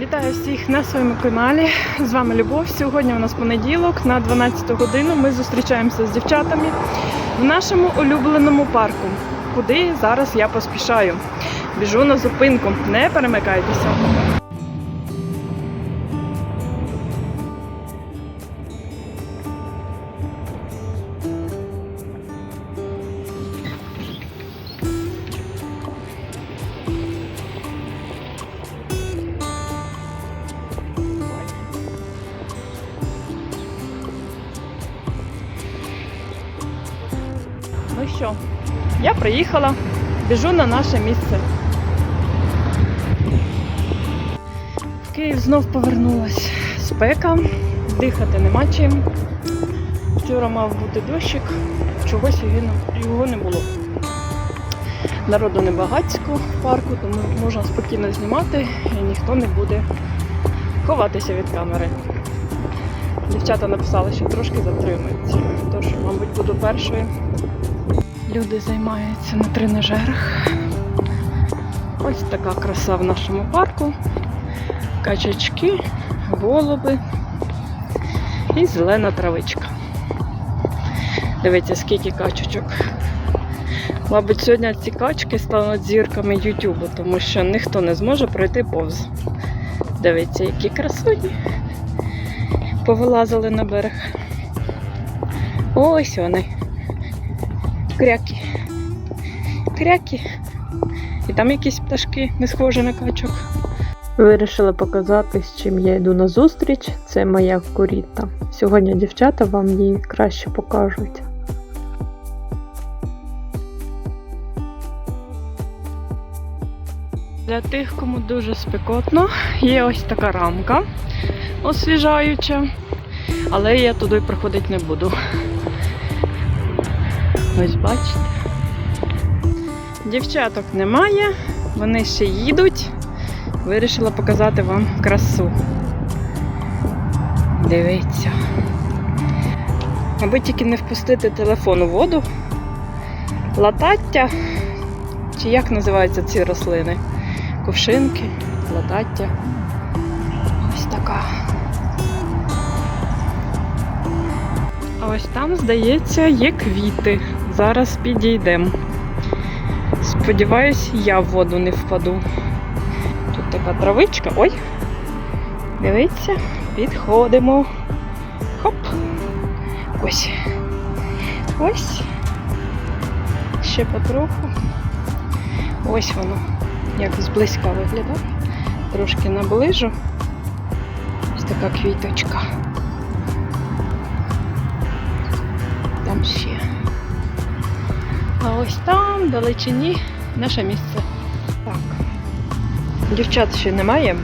Вітаю всіх на своєму каналі. З вами Любов. Сьогодні у нас понеділок на 12 годину. Ми зустрічаємося з дівчатами в нашому улюбленому парку, куди зараз я поспішаю. Біжу на зупинку. Не перемикайтеся. Що, я приїхала, біжу на наше місце. В Київ знов повернулась спека, дихати нема чим. Вчора мав бути дощик, чогось його не- було. Народу небагацько в парку, тому можна спокійно знімати і ніхто не буде ховатися від камери. Дівчата написали, що трошки затримуються, тож, мабуть, буду першою. Люди займаються на тренажерах. Ось така краса в нашому парку. Качачки, голуби і зелена травичка. Дивіться, скільки качечок. Мабуть, сьогодні ці качки стануть зірками Ютубу, тому що ніхто не зможе пройти повз. Дивіться, які красуні. Повилазили на берег. Ось вони. Кряки. Кряки. І там якісь пташки, не схожі на качок. Вирішила показати, з чим я йду на зустріч. Це моя куріта. Сьогодні дівчата вам її краще покажуть. Для тих, кому дуже спекотно, є ось така рамка освіжаюча, але я туди приходити не буду. Ось бачите. Дівчаток немає, вони ще їдуть. Вирішила показати вам красу. Дивіться. Аби тільки не впустити телефон у воду. Латаття. Чи як називаються ці рослини? Кувшинки, латаття. Ось така. А ось там, здається, є квіти. Зараз підійдемо. Сподіваюсь, я в воду не впаду. Тут така травичка. Ой. Дивіться, підходимо. Хоп. Ось. Ось. Ще потроху. Ось воно як зблизька виглядає. Трошки наближу. Ось така квіточка. А ось там, далечині, наше місце. Так. Дівчат ще немає.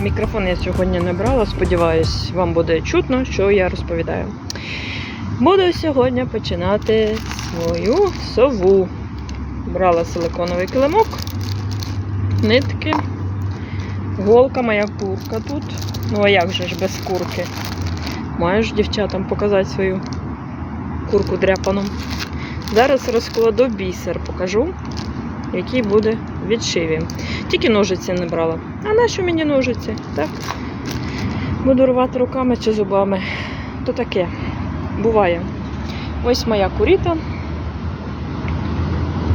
Мікрофон я сьогодні не брала. Сподіваюсь, вам буде чутно, що я розповідаю. Буду сьогодні починати свою сову. Брала силиконовий килимок нитки. Голка моя курка тут. Ну а як же ж без курки? Маю ж дівчатам показати свою курку дряпану. Зараз розкладу бісер, покажу, який буде відшиві. Тільки ножиці не брала. А нащо мені ножиці? Так? Буду рвати руками чи зубами. То таке. Буває. Ось моя куріта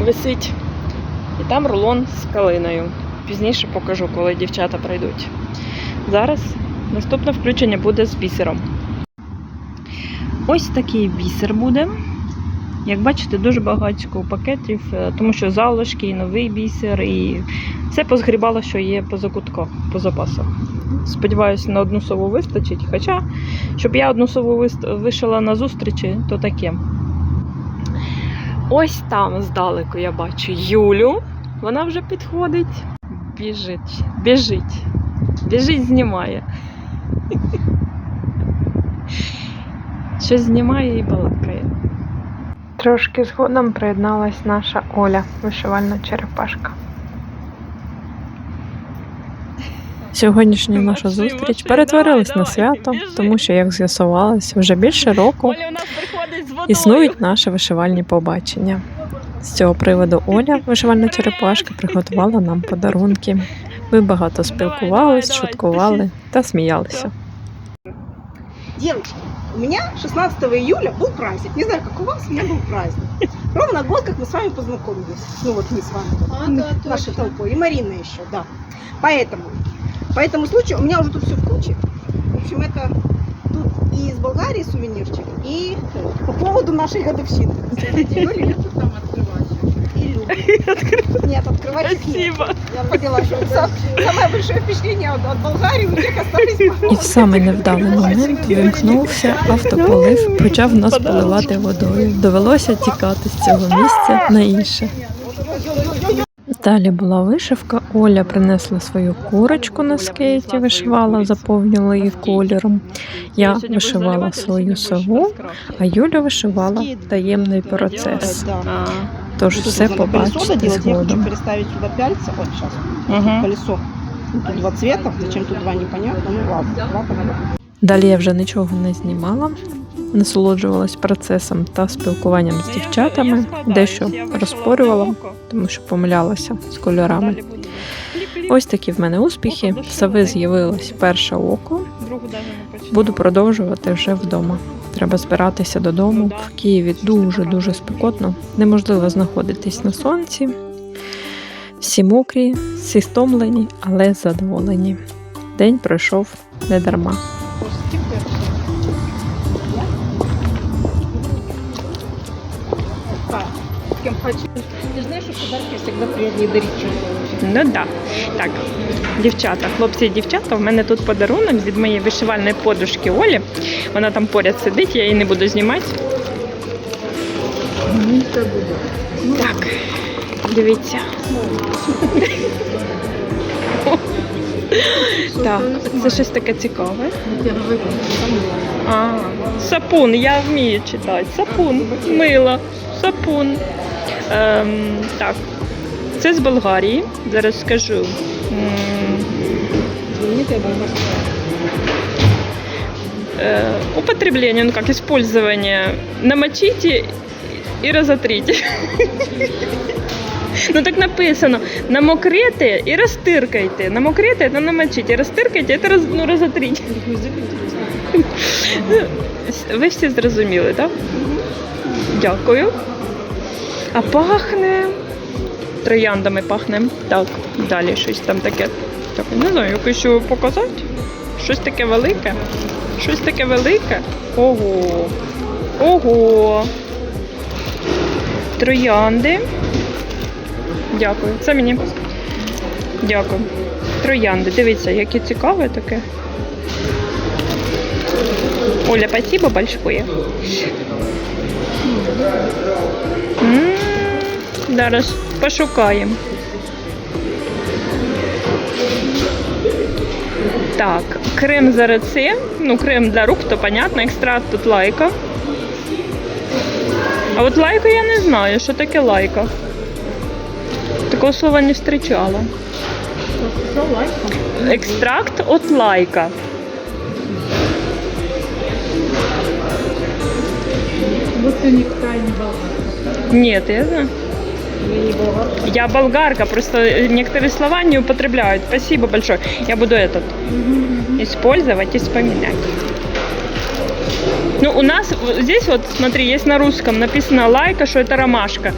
висить. І там рулон з калиною. Пізніше покажу, коли дівчата прийдуть. Зараз наступне включення буде з бісером. Ось такий бісер буде. Як бачите, дуже багатько пакетів, е, тому що залишки, і новий бісер, і все позгрібало, що є по закутках, по запасах. Сподіваюсь, на одну сову вистачить. Хоча, щоб я одну сову вишила на зустрічі, то таке. Ось там здалеку я бачу Юлю. Вона вже підходить. Біжить, біжить. Біжить, знімає. Щось знімає і балакає. Трошки згодом приєдналась наша Оля, вишивальна черепашка. Сьогоднішня наша зустріч перетворилась на свято, тому що, як з'ясувалось, вже більше року існують наші вишивальні побачення. З цього приводу Оля, вишивальна черепашка, приготувала нам подарунки. Ми багато спілкувались, шуткували та сміялися. У меня 16 июля был праздник. Не знаю, как у вас, у меня был праздник. Ровно год, как мы с вами познакомились. Ну вот мы с вами, вот, нашей толпой. И Марина еще, да. Поэтому, по этому случаю у меня уже тут все в куче. В общем, это тут и из Болгарии сувенирчик, и по поводу нашей годовщины. И Люба. Нет, открывать. Спасибо. Я поняла, что сам- самое большое впечатление от, от Болгарии у всех остались І в самий невдалий момент вимкнувся автополив, почав нас поливати водою. Довелося тікати з цього місця на інше. Далі була вишивка. Оля принесла свою курочку на скейті, вишивала, заповнила її кольором. Я вишивала свою сову, а Юля вишивала таємний процес. Тож Тут все побачите згодом. Угу. Колесо. Ну, Тут два цвета. Зачем тут два непонятно. Ну ладно. Два понятно. Далі я вже нічого не знімала, насолоджувалась процесом та спілкуванням з дівчатами, дещо розпорювала, тому що помилялася з кольорами. Ось такі в мене успіхи. Сави з'явилось перше око. Буду продовжувати вже вдома. Треба збиратися додому. В Києві дуже дуже спекотно. Неможливо знаходитись на сонці. Всі мокрі, всі стомлені, але задоволені. День пройшов не хочу. Ты знаешь, что подарки всегда приятнее дарить, чем. Ну да. Так, дівчата, хлопці і дівчата, в мене тут подарунок від моєї вишивальної подружки Олі. Вона там поряд сидить, я її не буду знімати. Так, дивіться. Так, це щось таке цікаве. А, сапун, я вмію читати. Сапун, мило, сапун. Ем, так, це з Болгарії. Зараз скажу. Э, употребление, ну как использование. Намочите и разотрите. Ну так написано. Намокрите і розтиркайте. Намокрите це намочите, розтиркайте це роз, ну, розотріть. Ви всі зрозуміли, так? Дякую. А пахне. Трояндами пахне. Так, далі щось там таке. Так, не знаю, як ще показати. Щось таке велике. Щось таке велике. Ого. Ого. Троянди. Дякую. Це мені. Дякую. Троянди. Дивіться, яке цікаве таке. Оля, спасибо большое. Зараз пошукаємо. Так, крем за раце. Ну, крем для рук, то понятно, екстракт тут лайка. А от лайка я не знаю, що таке лайка. Такого слова не встречала. Екстракт от лайка. Вот. Нет, я знаю. Я болгарка, просто некоторые слова не употребляют. Спасибо большое. Я буду этот использовать и вспоминать. Ну, у нас здесь вот, смотри, есть на русском написано лайка, что это ромашка.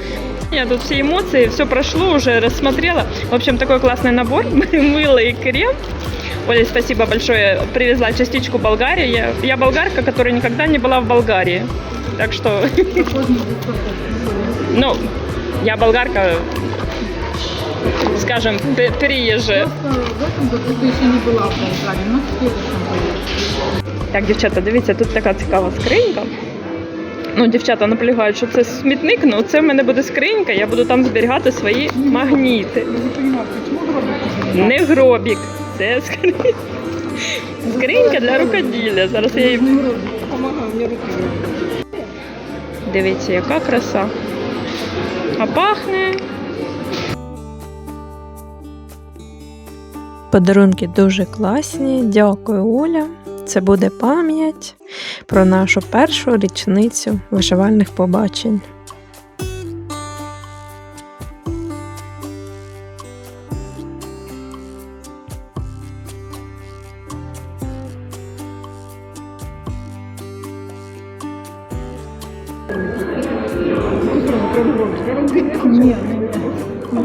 Я тут все эмоции, все прошло, уже рассмотрела. В общем, такой классный набор. Мыло и крем. Оля, спасибо большое. Привезла частичку Болгарии. Я, я болгарка, которая никогда не была в Болгарии. Так что, ну, я болгарка, скажем, пе- переезжая. Просто в этом году ты еще не была в Болгарии, но в следующем поедешь. Так, дівчата, дивіться, тут така цікава скринька. Ну, дівчата наполягають, що це смітник, ну це в мене буде скринька, я буду там зберігати свої магніти. Я не понимаю, почему гробик Не гробік, це скринька. Скринька для рукоділля. Зараз я її. Помогаю, мне руки не Дивіться, яка краса. А пахне. Подарунки дуже класні. Дякую, Оля. Це буде пам'ять про нашу першу річницю вишивальних побачень. Ні.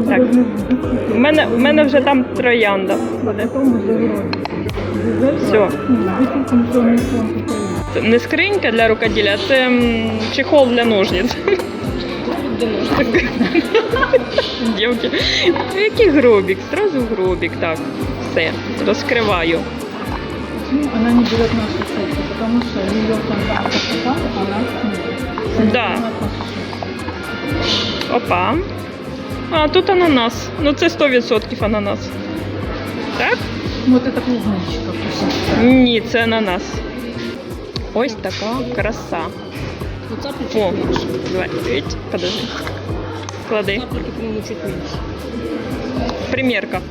Так. У мене, у мене вже там троянда. буде. Все. Це не скринька для рукоділля, а це м, чехол для ножниць. Дівки, ну, який гробік? Зразу гробік, так. Все, розкриваю. Она не берет нашу шутку, потому что ее там покупали, она не Да. Опа. А, тут ананас. Ну це 100% ананас. Так? Вот это клубничка. Ні, це ананас. Ось така краса. О, давай, видь, подожди. Клади. Примірка.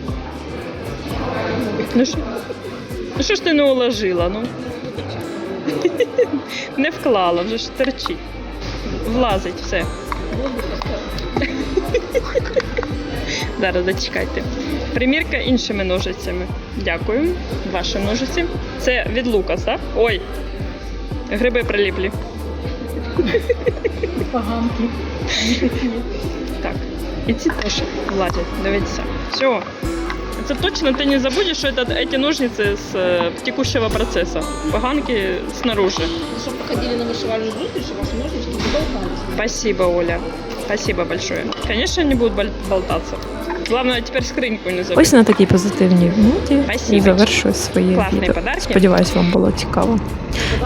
Ну що? Ну що ж ти не уложила, ну? Не вклала, вже ж терчить. Влазить все. Зараз зачекайте. Примірка іншими ножицями. Дякую. Ваші ножиці. Це від Лукас, так? Ой. Гриби приліплі. Поганки. Так. І ці теж влазять. Дивіться. Все. Це точно ти не забудеш, що это, эти ножницы с э, текущего процесса. Поганки снаружи. Чтобы походили на вышивальную зустріч, у вас ножнички не болтались. Спасибо, Оля. Спасибо большое. Конечно, они будут бол- болтаться. Главное, теперь скриньку не забудь. Ось на такій позитивній ноті і завершую своє Класні відео. подарки. Сподіваюсь, вам було цікаво.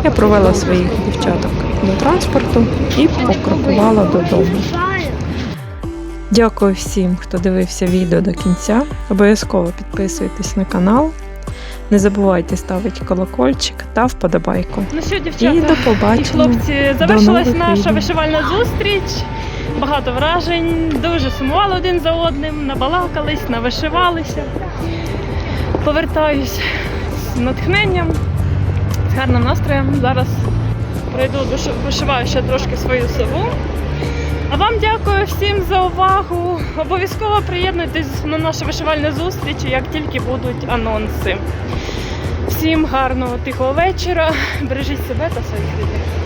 Я провела своїх дівчаток до транспорту і покрокувала додому. Дякую всім, хто дивився відео до кінця. Обов'язково підписуйтесь на канал. Не забувайте ставити колокольчик та вподобайку. Ну що, І дівчата до і хлопці, завершилась наша відео. вишивальна зустріч. Багато вражень, дуже сумували один за одним, набалакались, навишивалися. Повертаюсь з натхненням, з гарним настроєм. Зараз пройду, виш- вишиваю ще трошки свою сову. А вам дякую всім за увагу. Обов'язково приєднуйтесь на нашу вишивальні зустріч, як тільки будуть анонси. Всім гарного тихого вечора. Бережіть себе та своїх рідних.